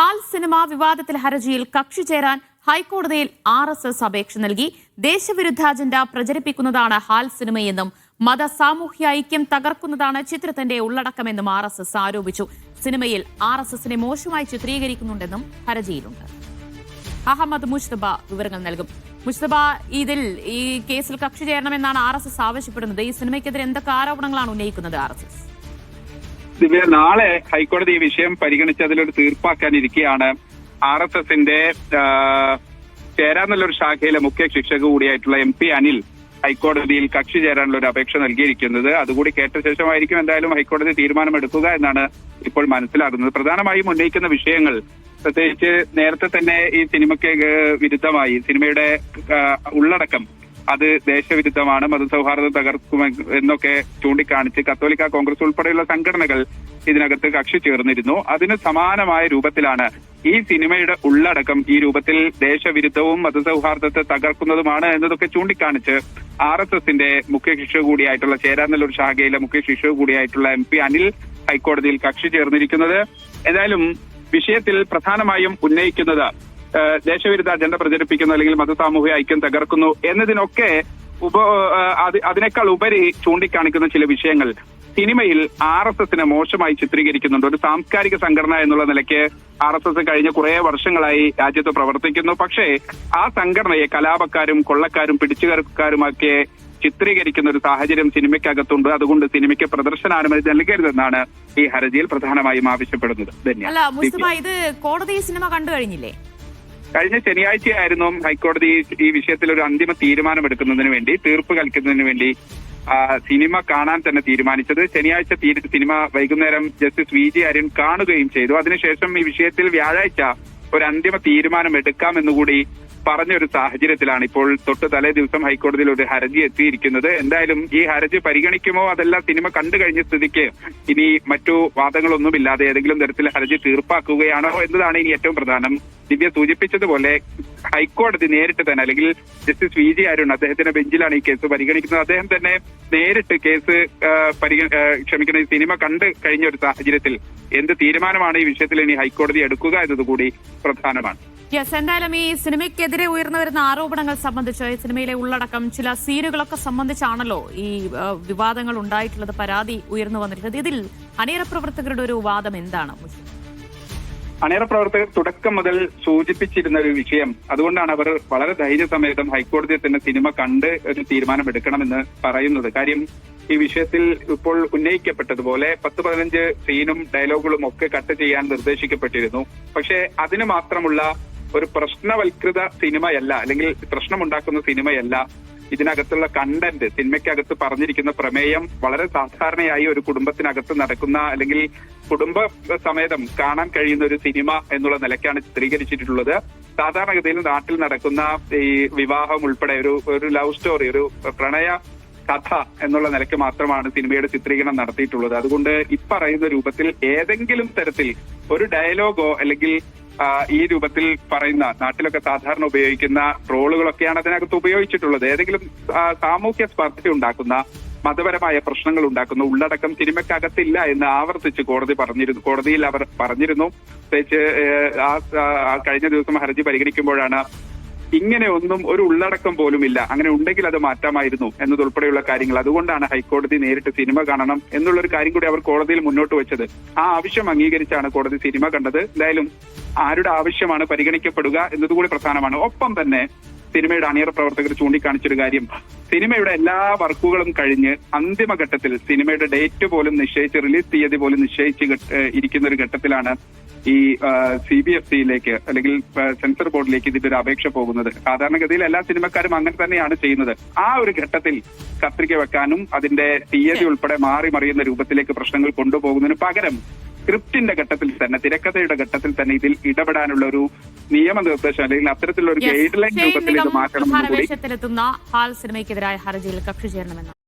ഹാൽ cinema വിവാദത്തിൽ ഹർജിയിൽ കക്ഷി ചേരാൻ ഹൈക്കോടതിയിൽ ആർ എസ് എസ് അപേക്ഷ നൽകി. ദേശവിരുദ്ധ അജണ്ട പ്രചരിപ്പിക്കുന്നതാണ് ഹാൽ സിനിമയെന്നും മത സാമൂഹ്യ ഐക്യം തകർക്കുന്നതാണ് ചിത്രത്തിന്റെ ഉള്ളടക്കമെന്നും ആർ എസ് എസ് ആരോപിച്ചു. സിനിമയിൽ ആർ എസ് എസിനെ മോശമായി ചിത്രീകരിക്കുന്നുണ്ടെന്നും ഹർജിയിലുണ്ട്. അഹമ്മദ് മുസ്തബ വിവരങ്ങൾ നൽകും. മുസ്തബ ഇതിൽ ഈ കേസിൽ കക്ഷി ചേരണമെന്നാണ് ആർ എസ് എസ് ആവശ്യപ്പെടുന്നത്. ഈ സിനിമയ്ക്കെതിരെ എന്തൊക്കെ ആരോപണങ്ങളാണ് ഉന്നയിക്കുന്നത് ആർ എസ് എസ്? ദിവ്യ നാളെ ഹൈക്കോടതി ഈ വിഷയം പരിഗണിച്ച് അതിലൊരു തീർപ്പാക്കാനിരിക്കെയാണ് ആർ എസ് എസിന്റെ ചേരാന്നുള്ളൊരു ശാഖയിലെ മുഖ്യ ശിക്ഷക കൂടിയായിട്ടുള്ള എം പി അനിൽ ഹൈക്കോടതിയിൽ കക്ഷി ചേരാനുള്ള ഒരു അപേക്ഷ നൽകിയിരിക്കുന്നത്. അതുകൂടി കേട്ട ശേഷമായിരിക്കും എന്തായാലും ഹൈക്കോടതി തീരുമാനമെടുക്കുക എന്നാണ് ഇപ്പോൾ മനസ്സിലാകുന്നത്. പ്രധാനമായും ഉന്നയിക്കുന്ന വിഷയങ്ങൾ പ്രത്യേകിച്ച് നേരത്തെ തന്നെ ഈ സിനിമയ്ക്ക് വിരുദ്ധമായി സിനിമയുടെ ഉള്ളടക്കം അത് ദേശവിരുദ്ധമാണ് മതസൗഹാർദ്ദം തകർക്കും എന്നൊക്കെ ചൂണ്ടിക്കാണിച്ച് കത്തോലിക്ക കോൺഗ്രസ് ഉൾപ്പെടെയുള്ള സംഘടനകൾ ഇതിനകത്ത് കക്ഷി ചേർന്നിരുന്നു. അതിന് സമാനമായ രൂപത്തിലാണ് ഈ സിനിമയുടെ ഉള്ളടക്കം ഈ രൂപത്തിൽ ദേശവിരുദ്ധവും മതസൗഹാർദ്ദത്തെ തകർക്കുന്നതുമാണ് എന്നതൊക്കെ ചൂണ്ടിക്കാണിച്ച് ആർ എസ് എസിന്റെ മുഖ്യ ശിക്ഷ കൂടിയായിട്ടുള്ള ചേരാനല്ലൂർ ശാഖയിലെ മുഖ്യ ശിക്ഷ കൂടിയായിട്ടുള്ള എം പി അനിൽ ഹൈക്കോടതിയിൽ കക്ഷി ചേർന്നിരിക്കുന്നത്. ഏതായാലും വിഷയത്തിൽ പ്രധാനമായും ഉന്നയിക്കുന്നത് ദേശവിരുദ്ധ അജണ്ട പ്രചരിപ്പിക്കുന്നു അല്ലെങ്കിൽ മതസാമൂഹിക ഐക്യം തകർക്കുന്നു എന്നതിനൊക്കെ ഉപ അതിനേക്കാൾ ഉപരി ചൂണ്ടിക്കാണിക്കുന്ന ചില വിഷയങ്ങൾ. സിനിമയിൽ ആർ എസ് എസിനെ മോശമായി ചിത്രീകരിക്കുന്നുണ്ട്. ഒരു സാംസ്കാരിക സംഘടന എന്നുള്ള നിലയ്ക്ക് ആർ എസ് എസ് കഴിഞ്ഞ കുറെ വർഷങ്ങളായി രാജ്യത്ത് പ്രവർത്തിക്കുന്നു. പക്ഷേ ആ സംഘടനയെ കലാപക്കാരും കൊള്ളക്കാരും പിടിച്ചുകാരുമൊക്കെ ചിത്രീകരിക്കുന്ന ഒരു സാഹചര്യം സിനിമയ്ക്കകത്തുണ്ട്. അതുകൊണ്ട് സിനിമയ്ക്ക് പ്രദർശന അനുമതി നൽകരുതെന്നാണ് ഈ ഹർജിയിൽ പ്രധാനമായും ആവശ്യപ്പെടുന്നത്. ധന്യവാദം ഇത് കോടതി സിനിമ കണ്ടു കഴിഞ്ഞില്ലേ? കഴിഞ്ഞ ശനിയാഴ്ചയായിരുന്നു ഹൈക്കോടതി ഈ വിഷയത്തിൽ ഒരു അന്തിമ തീരുമാനം എടുക്കുന്നതിന് വേണ്ടി തീർപ്പ് കൽക്കുന്നതിന് വേണ്ടി സിനിമ കാണാൻ തന്നെ തീരുമാനിച്ചത്. ശനിയാഴ്ച സിനിമ വൈകുന്നേരം ജസ്റ്റിസ് വി ജി അരുൺ കാണുകയും ചെയ്തു. അതിനുശേഷം ഈ വിഷയത്തിൽ വ്യാഴാഴ്ച ഒരു അന്തിമ തീരുമാനം എടുക്കാമെന്നുകൂടി പറഞ്ഞ ഒരു സാഹചര്യത്തിലാണ് ഇപ്പോൾ തൊട്ട് തലേ ദിവസം ഹൈക്കോടതിയിൽ ഒരു ഹർജി എത്തിയിരിക്കുന്നത്. എന്തായാലും ഈ ഹർജി പരിഗണിക്കുമോ? അതല്ല സിനിമ കണ്ടു കഴിഞ്ഞ സ്ഥിതിക്ക് ഇനി മറ്റു വാദങ്ങളൊന്നുമില്ലാതെ ഏതെങ്കിലും തരത്തിൽ ഹർജി തീർപ്പാക്കുകയാണോ എന്നതാണ് ഇനി ഏറ്റവും പ്രധാനം. ദിവ്യ സൂചിപ്പിച്ചതുപോലെ ഹൈക്കോടതി നേരിട്ട് തന്നെ അല്ലെങ്കിൽ ജസ്റ്റിസ് വി ജി അരുൺ അദ്ദേഹത്തിന്റെ ബെഞ്ചിലാണ് ഈ കേസ് പരിഗണിക്കുന്നത്. അദ്ദേഹം തന്നെ നേരിട്ട് കേസ് പരിഗ ക്ഷമിക്കുന്ന സിനിമ കണ്ട് കഴിഞ്ഞ ഒരു സാഹചര്യത്തിൽ എന്ത് തീരുമാനമാണ് ഈ വിഷയത്തിൽ ഇനി ഹൈക്കോടതി എടുക്കുക എന്നതുകൂടി പ്രധാനമാണ്. യെസ് എന്തായാലും ഈ സിനിമയ്ക്കെതിരെ ഉയർന്നു വരുന്ന ആരോപണങ്ങൾ സംബന്ധിച്ച് ഈ സിനിമയിലെ ഉള്ളടക്കം ചില സീനുകളൊക്കെ സംബന്ധിച്ചാണല്ലോ ഈ വിവാദങ്ങൾ ഉണ്ടായിട്ടുള്ളത് പരാതി ഉയർന്നു വന്നിരിക്കുന്നത്. ഇതിൽ അണിയറ പ്രവർത്തകരുടെ ഒരു വാദം എന്താണ് മുസ്തഫ? അണിയറ പ്രവർത്തകർ തുടക്കം മുതൽ സൂചിപ്പിച്ചിരുന്ന ഒരു വിഷയം. അതുകൊണ്ടാണ് അവർ വളരെ ധൈര്യസമേതം ഹൈക്കോടതിയെ തന്നെ സിനിമ കണ്ട് ഒരു തീരുമാനം എടുക്കണമെന്ന് പറയുന്നത്. കാര്യം ഈ വിഷയത്തിൽ ഇപ്പോൾ ഉന്നയിക്കപ്പെട്ടതുപോലെ പത്ത് പതിനഞ്ച് സീനും ഡയലോഗുകളും ഒക്കെ കട്ട് ചെയ്യാൻ നിർദ്ദേശിക്കപ്പെട്ടിരുന്നു. പക്ഷേ അതിന് മാത്രമുള്ള ഒരു പ്രശ്നവൽകൃത സിനിമയല്ല അല്ലെങ്കിൽ പ്രശ്നമുണ്ടാക്കുന്ന സിനിമയല്ല ഇതിനകത്തുള്ള കണ്ടന്റ് സിനിമയ്ക്കകത്ത് പറഞ്ഞിരിക്കുന്ന പ്രമേയം വളരെ സാധാരണയായി ഒരു കുടുംബത്തിനകത്ത് നടക്കുന്ന അല്ലെങ്കിൽ കുടുംബ സമേതം കാണാൻ കഴിയുന്ന ഒരു സിനിമ എന്നുള്ള നിലയ്ക്കാണ് ചിത്രീകരിച്ചിട്ടുള്ളത്. സാധാരണഗതിയിൽ നാട്ടിൽ നടക്കുന്ന ഈ വിവാഹം ഉൾപ്പെടെ ഒരു ഒരു ലവ് സ്റ്റോറി ഒരു പ്രണയ കഥ എന്നുള്ള നിലയ്ക്ക് മാത്രമാണ് സിനിമയുടെ ചിത്രീകരണം നടത്തിയിട്ടുള്ളത്. അതുകൊണ്ട് ഇപ്പറയുന്ന രൂപത്തിൽ ഏതെങ്കിലും തരത്തിൽ ഒരു ഡയലോഗോ അല്ലെങ്കിൽ ഈ രൂപത്തിൽ പറയുന്ന നാട്ടിലൊക്കെ സാധാരണ ഉപയോഗിക്കുന്ന ട്രോളുകളൊക്കെയാണ് അതിനകത്ത് ഉപയോഗിച്ചിട്ടുള്ളത്. ഏതെങ്കിലും സാമൂഹ്യ സ്പർദ്ധ ഉണ്ടാക്കുന്ന മതപരമായ പ്രശ്നങ്ങൾ ഉണ്ടാക്കുന്ന ഉള്ളടക്കം സിനിമയ്ക്കകത്തില്ല എന്ന് ആവർത്തിച്ച് കോടതി പറഞ്ഞിരുന്നു കോടതിയിൽ അവർ പറഞ്ഞിരുന്നു. പ്രത്യേകിച്ച് ആ കഴിഞ്ഞ ദിവസം ഹർജി പരിഗണിക്കുമ്പോഴാണ് ഇങ്ങനെ ഒന്നും ഒരു ഉള്ളടക്കം പോലും ഇല്ല. അങ്ങനെ ഉണ്ടെങ്കിൽ അത് മാറ്റാമായിരുന്നു എന്നതുൾപ്പെടെയുള്ള കാര്യങ്ങൾ. അതുകൊണ്ടാണ് ഹൈക്കോടതി നേരിട്ട് സിനിമ കാണണം എന്നുള്ള ഒരു കാര്യം കൂടി അവർ കോടതിയിൽ മുന്നോട്ട് വെച്ചത്. ആ ആവശ്യം അംഗീകരിച്ചാണ് കോടതി സിനിമ കണ്ടത്. എന്തായാലും ആരുടെ ആവശ്യമാണ് പരിഗണിക്കപ്പെടുക എന്നതുകൂടി പ്രധാനമാണ്. ഒപ്പം തന്നെ സിനിമയുടെ അണിയറ പ്രവർത്തകർ ചൂണ്ടിക്കാണിച്ചൊരു കാര്യം. സിനിമയുടെ എല്ലാ വർക്കുകളും കഴിഞ്ഞ് അന്തിമഘട്ടത്തിൽ സിനിമയുടെ ഡേറ്റ് പോലും നിശ്ചയിച്ച് റിലീസ് തീയതി പോലും നിശ്ചയിച്ച് ഇരിക്കുന്ന ഒരു ഘട്ടത്തിലാണ് ഈ സി ബി എഫ് സിയിലേക്ക് അല്ലെങ്കിൽ സെൻസർ ബോർഡിലേക്ക് ഇതിന്റെ ഒരു അപേക്ഷ പോകുന്നത്. സാധാരണഗതിയിൽ എല്ലാ സിനിമക്കാരും അങ്ങനെ തന്നെയാണ് ചെയ്യുന്നത്. ആ ഒരു ഘട്ടത്തിൽ കത്രിക വെക്കാനും അതിന്റെ തീയതി ഉൾപ്പെടെ മാറി മറിയുന്ന രൂപത്തിലേക്ക് പ്രശ്നങ്ങൾ കൊണ്ടുപോകുന്നതിന് പകരം സ്ക്രിപ്റ്റിന്റെ ഘട്ടത്തിൽ തന്നെ തിരക്കഥയുടെ ഘട്ടത്തിൽ തന്നെ ഇതിൽ ഇടപെടാനുള്ള ഒരു നിയമനിർദ്ദേശം അല്ലെങ്കിൽ അത്തരത്തിലുള്ള ഒരു. ഗൈഡ് ലൈൻ രൂപത്തിൽ ഇത് മാറ്റണം ഹാൽ സിനിമയ്ക്കെതിരായ ഹർജിയിൽ കക്ഷി ചേരണമെന്ന്